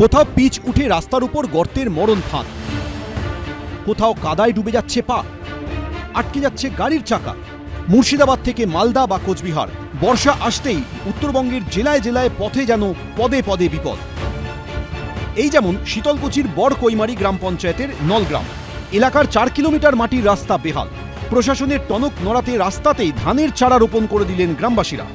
কোথাও পিচ উঠে রাস্তার উপর গর্তের মরণ ফাঁদ কোথাও কাদায় ডুবে যাচ্ছে পা, আটকে যাচ্ছে গাড়ির চাকা। মুর্শিদাবাদ থেকে মালদা বা কোচবিহার, বর্ষা আসতেই উত্তরবঙ্গের জেলায় জেলায় পথে যেন পদে পদে বিপদ। এই যেমন শীতলকুচির বড় কৈমারি গ্রাম পঞ্চায়েতের নলগ্রাম, এলাকার চার কিলোমিটার মাটির রাস্তা বেহাল। প্রশাসনের টনক নড়াতে রাস্তাতেই ধানের চারা রোপণ করে দিলেন গ্রামবাসীরা।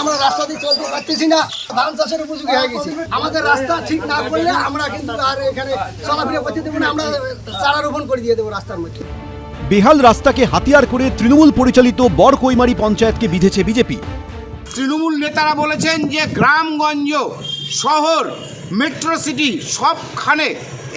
আমরা রাস্তা দিয়ে চলতে পারতেছি না ধান চাষের উপযোগী হয়ে গেছি আমাদের রাস্তা ঠিক না করলে আমরা কিন্তু আর এখানে চলাফেরা করতে দেবো না আমরা চারা রোপণ করে দিয়ে দেবো রাস্তার মধ্যে বেহাল রাস্তাকে হাতিয়ার করে তৃণমূল পরিচালিত বড় কৈমারি পঞ্চায়েতকে বিধেছে বিজেপি। তৃণমূল নেতারা বলেছেন যে গ্রামগঞ্জ শহর মেট্রো সিটি সবখানে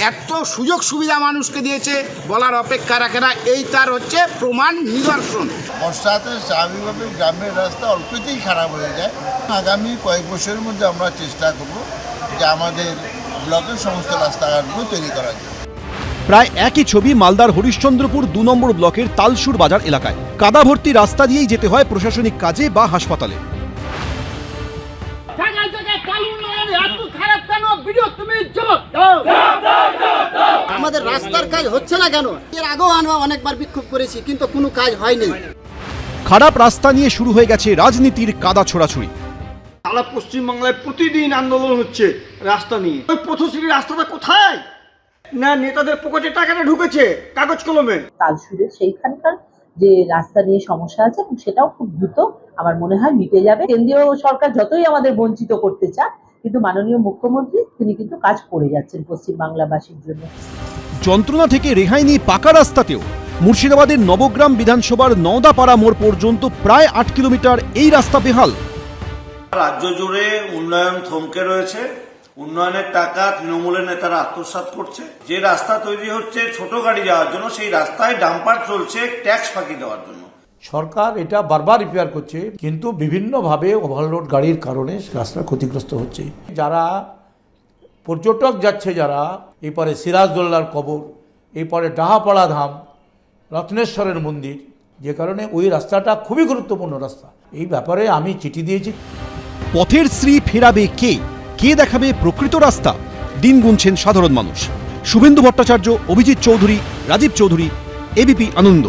এত সুযোগ সুবিধা মানুষকে দিয়েছে বলার অপেক্ষা রাখে না। এই তার হচ্ছে প্রমাণ নিদর্শন। বর্ষাতে স্বাভাবিকভাবে গ্রামের রাস্তা অল্পতেই খারাপ হয়ে যায়। আগামী কয়েক বছরের মধ্যে আমরা চেষ্টা করব যে আমাদের ব্লকের সমস্ত রাস্তাঘাটগুলো তৈরি করা যায় প্রায় একই ছবি মালদার হরিশ্চন্দ্রপুর দু নম্বর ব্লকের তালসুর বাজার এলাকায়। কাদা ভর্তি রাস্তা দিয়েই যেতে হয় প্রশাসনিক কাজে বা হাসপাতালে। এত খারাপ কেন? ভিডিও তুমি জবাব দাও। আমাদের রাস্তার কাজ হচ্ছে না কেন? এর আগেও আমরা অনেকবার বিক্ষোভ করেছি কিন্তু কোনো কাজ হয়নি। খারাপ রাস্তা নিয়ে শুরু হয়ে গেছে রাজনীতির কাদা ছোড়াছুড়ি। সারা পশ্চিমবাংলায় প্রতিদিন আন্দোলন হচ্ছে রাস্তা নিয়ে। ওই পথশ্রী রাস্তাটা কোথায়? না নেতাদের পকেটে টাকাটা ঢুকেছে কাগজ কলমে। তালসুরের সেইখানকার যে রাস্তা নিয়ে সমস্যা আছে সেটাও খুব দ্রুত আমার মনে হয় মিটে যাবে। কেন্দ্রীয় সরকার যতই আমাদের বঞ্চিত করতে চায় কিন্তু মাননীয় মুখ্যমন্ত্রী তিনি কিন্তু কাজ করে যাচ্ছেন পশ্চিমবাংলাবাসীর জন্য। যন্ত্রণা থেকে রেহাই নিয়ে পাকা রাস্তাতেও। মুর্শিদাবাদের নবগ্রাম বিধানসভার নওদাপাড়া মোড় পর্যন্ত প্রায় আট কিলোমিটার এই রাস্তা বেহাল। রাজ্য জুড়ে উন্নয়ন থমকে রয়েছে। উন্নয়নের টাকা তৃণমূলের নেতারা আত্মসাৎ করছে। যে রাস্তা তৈরি হচ্ছে ছোট গাড়ি যাওয়ার জন্য সেই রাস্তায় ডাম্পার চলছে ট্যাক্স ফাঁকি দেওয়ার জন্য। সরকার এটা বারবার রিপেয়ার করছে, কিন্তু বিভিন্নভাবে ওভারলোড গাড়ির কারণে রাস্তা ক্ষতিগ্রস্ত হচ্ছে। যারা পর্যটক যাচ্ছে যারা, এপারে সিরাজদোল্লার কবর, এপারে ডাহাপাড়া ধাম, রত্নেশ্বরের মন্দির, যে কারণে ওই রাস্তাটা খুবই গুরুত্বপূর্ণ রাস্তা। এই ব্যাপারে আমি চিঠি দিয়েছি। পথের শ্রী ফেরাবে কে? কে দেখাবে প্রকৃত রাস্তা? দিন গুনছেন সাধারণ মানুষ। শুভেন্দু ভট্টাচার্য, অভিজিৎ চৌধুরী, রাজীব চৌধুরী, এবিপি আনন্দ।